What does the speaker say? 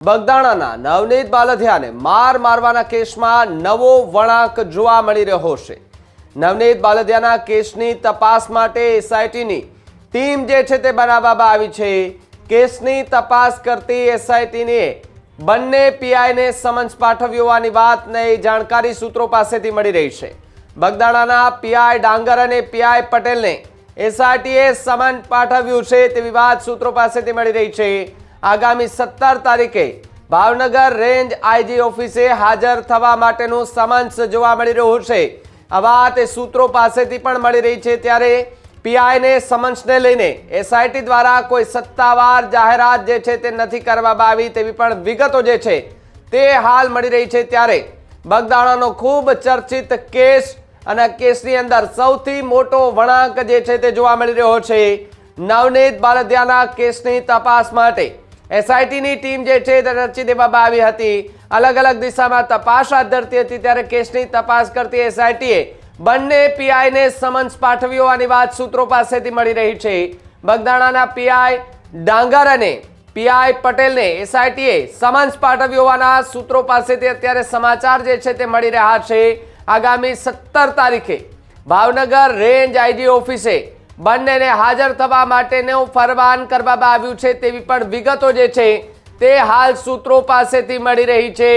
બગદાણાના નવનીત બાલધિયાને માર મારવાના કેસમાં નવો વળાંક જોવા મળી રહ્યો છે. નવનીત બાલધિયાના કેસની તપાસ માટે એસઆઈટીની ટીમ જે છે તે બનાવવામાં આવી છે. કેસની તપાસ કરતી એસઆઈટીની બંને પીઆઈને સમન્સ પાઠવ્યો હોવાની વાતને જાણકારી સૂત્રો પાસેથી મળી રહી છે. બગદાણાના પીઆઈ ડાંગર અને પીઆઈ પટેલને એસઆઈટીએ સમન પાઠવ્યું છે તેવી વાત સૂત્રો પાસેથી મળી રહી છે. આગામી સત્તર તારીખે ભાવનગર રેન્જ આઈજી ઓફિસે હાજર થવા માટેનું સમન્સ જોવા મળી રહ્યું છે. આ વાત સૂત્રો પાસેથી પણ મળી રહી છે ત્યારે પીઆઈને સમન્સને લઈને એસઆઈટી દ્વારા કોઈ સત્તાવાર જાહેરાત જે છે તે નથી કરવામાં આવી તેવી પણ વિગતો જે છે તે હાલ મળી રહી છે ત્યારે બગદાણાનો ખૂબ ચર્ચિત કેસ અને કેસની અંદર સૌથી મોટો વળાંક જે છે તે જોવા મળી રહ્યો છે. નવનીત બાલદિયાના કેસની તપાસ માટે એસઆઈટીની ટીમ જે છે તે રચી દેવામાં આવી હતી. અલગ અલગ દિશામાં તપાસ હાથ ધરતી હતી ત્યારે કેસની તપાસ કરતી એસઆઈટીએ બંને પીઆઈને સમન્સ પાઠવ્યો હોવાની વાત સૂત્રો પાસેથી મળી રહી છે. બગદાણાના પીઆઈ ડાંગર અને પીઆઈ પટેલને એસઆઈટીએ સમન્સ પાઠવ્યો હોવાના સૂત્રો પાસેથી અત્યારે સમાચાર જે છે તે મળી રહ્યા છે. આગામી સત્તર તારીખે ભાવનગર રેન્જ આઈજી ઓફિસે બંનેને હાજર થવા માટેનું ફરમાન કરવામાં આવ્યું છે તેવી પણ વિગતો જે છે તે હાલ સૂત્રો પાસેથી મળી રહી છે.